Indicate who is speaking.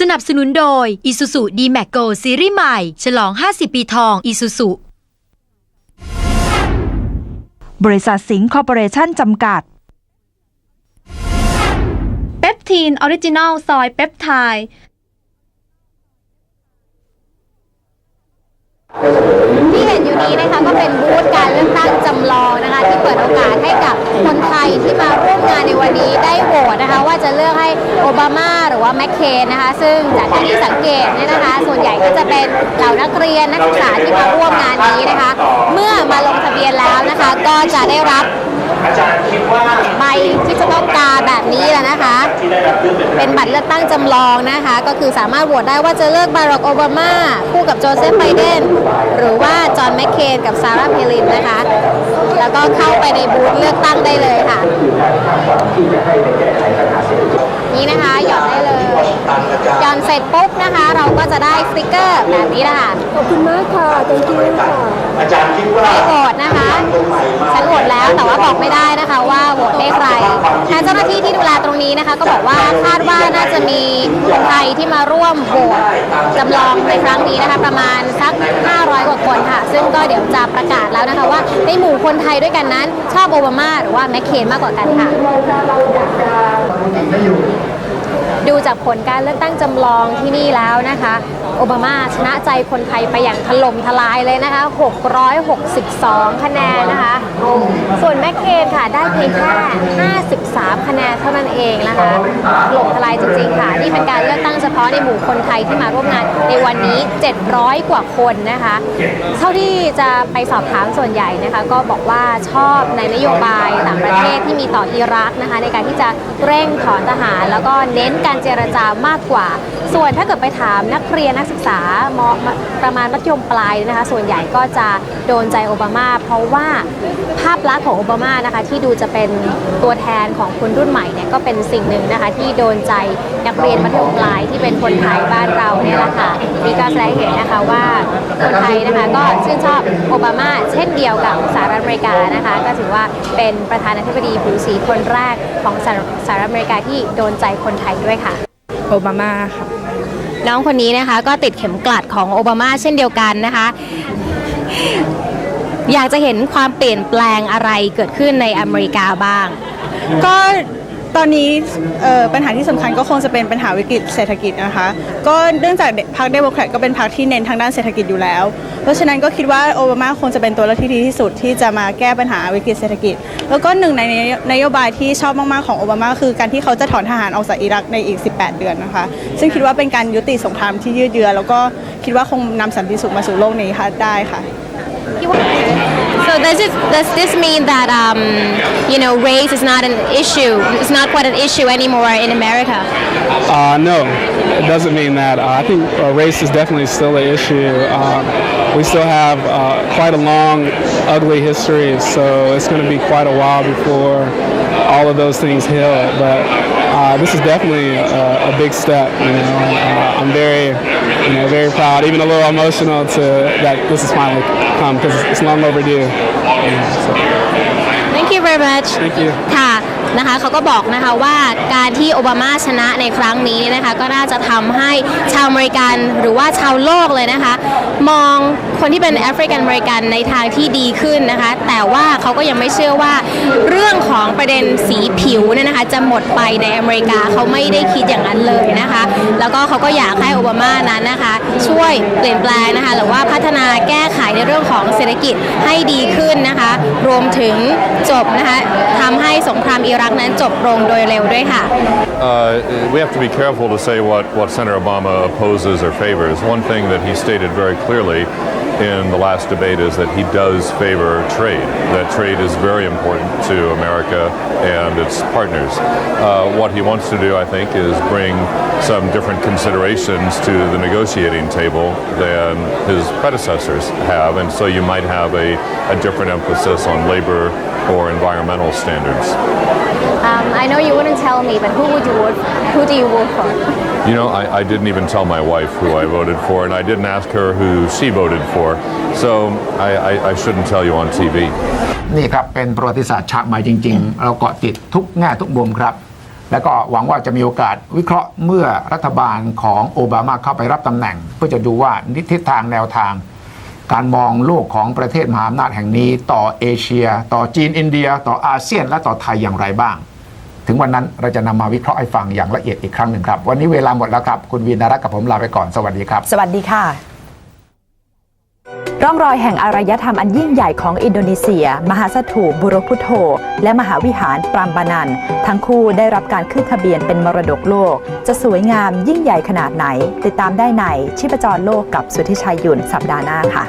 Speaker 1: สนับสนุนโดย Isuzu D-Max Go ซีรีส์ใหม่ ฉลอง 50 ปีทอง Isuzu
Speaker 2: บริษัทสิงห์คอร์ปอเรชั่นจำกัด
Speaker 3: เปปทีนออริจินอลซอยเปปไทด์
Speaker 4: ที่เห็นอยู่นี้นะคะก็เป็นบูธการเลือกตั้งจำลองนะคะที่เปิดโอกาสให้กับคนไทยที่มาร่วมงานในวันนี้ได้โหวตนะคะว่าจะเลือกให้โอบามาหรือว่าแมคเคนนะคะ ซึ่งจากการที่สังเกตเนี่ยนะคะ ส่วนใหญ่ก็จะเป็นเหล่านักเรียนนักศึกษาที่มาร่วมงานนี้นะคะ เมื่อมาลงทะเบียนแล้วนะคะก็จะได้รับ ใบที่จะต้องการแบบนี้แหละนะคะ เป็นบัตรเลือกตั้งจำลองนะคะ ก็คือสามารถโหวตได้ว่าจะเลือกบารักโอบามา คู่กับโจเซฟไบเดนหรือว่าจอห์นแมคเคนกับซาร่าเพลินนะคะ แล้วก็เข้าไปในบูธเลือกตั้งได้เลยค่ะ นี่นะคะหย่อนได้เลยหย่อนเสร็จปุ๊บนะคะ เราก็จะได้สติกเกอร์แบบนี้นะคะ
Speaker 5: ขอบคุณมากค่ะ thank you ค่ะ
Speaker 4: ให้โหวตนะคะฉันโหวตแล้วแต่ว่าบอกไม่ได้นะคะว่าโหวตให้ใครทางเจ้าหน้าที่ที่ดูแลตรงนี้นะคะ ก็บอกว่าคาดว่าน่าจะมีคนไทยที่มาร่วมโหวตจำลองในครั้งนี้นะคะ ประมาณสัก 500 กว่าคนค่ะ ซึ่งก็เดี๋ยวจะประกาศแล้วนะคะว่าในหมู่คนไทยด้วยกันนั้น ชอบโอบามาหรือว่าแมคเคนมากกว่ากันค่ะ ดูจากผลการเลือกตั้งจำลองที่นี่แล้วนะคะ โอบามาชนะใจคนไทยไปอย่างถล่มทลายเลยนะคะ 662 คะแนนนะคะ ส่วนแมคเคนค่ะได้เพียงแค่ 53 คะแนนเท่านั้นเองนะคะถล่มทลายจริงๆค่ะ นี่เป็นการเลือกตั้งเฉพาะในหมู่คนไทยที่มาร่วมงานในวันนี้ 700 กว่าคนนะคะ เท่าที่จะไปสอบถามส่วนใหญ่นะคะ ก็บอกว่าชอบในนโยบายต่างประเทศที่มีต่ออิรักนะคะ ในการที่จะเร่งถอนทหาร แล้วก็เน้นการเจรจามากกว่า ส่วนถ้าเกิดไปถามนักเรียนนักศึกษามประมาณมัธยมปลายนะคะส่วนใหญ่ก็จะโดนใจโอบามา เพราะว่าภาพลักษณ์ของโอบามานะคะที่ดูจะเป็นตัวแทนของคนรุ่นใหม่เนี่ยก็เป็นสิ่งหนึ่งนะคะที่โดนใจนักเรียนมัธยมปลายที่เป็นคนไทยบ้านเราเนี่ยแหละค่ะนี่ก็แสดงเห็นนะคะว่าคนไทยนะคะก็ชื่นชอบโอบามา เช่นเดียวกับสหรัฐอเมริกานะคะก็ถือว่าเป็นประธานาธิบดีผิวสีคนแรกของสหรัฐอเมริกาที่โดนใจคนไทยด้วยค่ะ
Speaker 5: โอบามาค่ะ
Speaker 4: น้องคนนี้นะคะก็ติดเข็มกลัดของโอบามาเช่นเดียวกันนะคะ อยากจะเห็นความเปลี่ยนแปลงอะไรเกิดขึ้นในอเมริกาบ้าง
Speaker 6: ก็ ตอนนี้ปัญหาที่สำคัญก็คงจะเป็นปัญหาวิกฤตเศรษฐกิจนะคะ ก็เนื่องจากพรรคเดโมแครตก็เป็นพรรคที่เน้นทางด้านเศรษฐกิจอยู่แล้ว เพราะฉะนั้นก็คิดว่าโอบามาคงจะเป็นตัวเลือกที่ดีที่สุดที่จะมาแก้ปัญหาวิกฤตเศรษฐกิจ แล้วก็หนึ่งในนโยบายที่ชอบมากๆของโอบามาคือการที่เขาจะถอนทหารออกจากอิรักในอีก 18 เดือนนะคะ ซึ่งคิดว่าเป็นการยุติสงครามที่ยืดเยื้อแล้วก็คิดว่าคงนำสันติสุขมาสู่โลกนี้ค่ะได้ค่ะ
Speaker 4: So does it does this mean that um, you know race is not an issue? It's not quite an issue anymore in America.
Speaker 7: Uh, no, it doesn't mean that. Uh, I think uh, race is definitely still an issue. Um, we still have uh, quite a long, ugly history, so it's going to be quite a while before all of those things heal. But uh, this is definitely a, a big step. You know, uh, I'm very, you know, very proud, even a little emotional to that this is finally come because it's long overdue. So,
Speaker 4: Thank you very much.
Speaker 7: thank you.
Speaker 4: นะคะเขาก็บอกนะคะว่าการที่โอบามาชนะในครั้งนี้นะคะก็น่าจะทำให้ชาวอเมริกันหรือว่าชาวโลกเลยนะคะ มองคนที่เป็นแอฟริกันอเมริกันในทางที่ดีขึ้นนะคะ แต่ว่าเขาก็ยังไม่เชื่อว่า เรื่องของประเด็นสีผิวเนี่ยนะคะ จะหมดไปในอเมริกาเขาไม่ได้คิดอย่างนั้นเลยนะคะ แล้วก็เขาก็อยากให้โอบามานั้นนะคะ ช่วยเปลี่ยนแปลงนะคะหรือว่าพัฒนาแก้ ในเรื่องของเศรษฐกิจให้ดีขึ้นนะคะ รวมถึงจบนะคะทำให้สงครามอิรักนั้นจบลงโดยเร็วด้วยค่ะ
Speaker 8: Uh, we have to be careful to say what, what Senator Obama opposes or favors. One thing that he stated very clearly in the last debate is that he does favor trade, that trade is very important to America and its partners. Uh, what he wants to do, I think, is bring some different considerations to the negotiating table than his predecessors have, and so you might have a, a different emphasis on labor or environmental standards.
Speaker 4: Um, I know you wouldn't tell me, but who would you vote? Who do you vote for?
Speaker 8: You know, I, I didn't even tell my wife who I voted for, and I didn't ask her who she voted for. So I, I, I shouldn't tell you on TV.
Speaker 9: นี่ครับ เป็นประวัติศาสตร์ฉากใหม่จริง ๆ เราเกาะติดทุกแง่ทุกมุมครับ แล้วก็หวังว่าจะมีโอกาสวิเคราะห์เมื่อรัฐบาลของโอบามาเข้าไปรับตำแหน่ง เพื่อจะดูว่าทิศทางแนวทาง การมองโลกของประเทศมหาอำนาจแห่งนี้ ต่อเอเชีย ต่อจีนอินเดีย ต่ออาเซียน และต่อไทยอย่างไรบ้าง ถึงวันนั้นเราจะนำมาวิเคราะห์ให้ฟังอย่างละเอียดอีกครั้งหนึ่งครับ วันนี้เวลาหมดแล้วครับ คุณวีนารักกับผมลาไปก่อนสวัสดีครับ
Speaker 2: สวัสดีค่ะ ร่องรอยแห่งอารยธรรมอันยิ่งใหญ่ของอินโดนีเซีย มหาสถูปบุรพุโธและมหาวิหารปรามบานัน ทั้งคู่ได้รับการขึ้นทะเบียนเป็นมรดกโลก จะสวยงามยิ่งใหญ่ขนาดไหน ติดตามได้ในชีพจรโลกกับสุทธิชัยยุ่นสัปดาห์หน้าค่ะ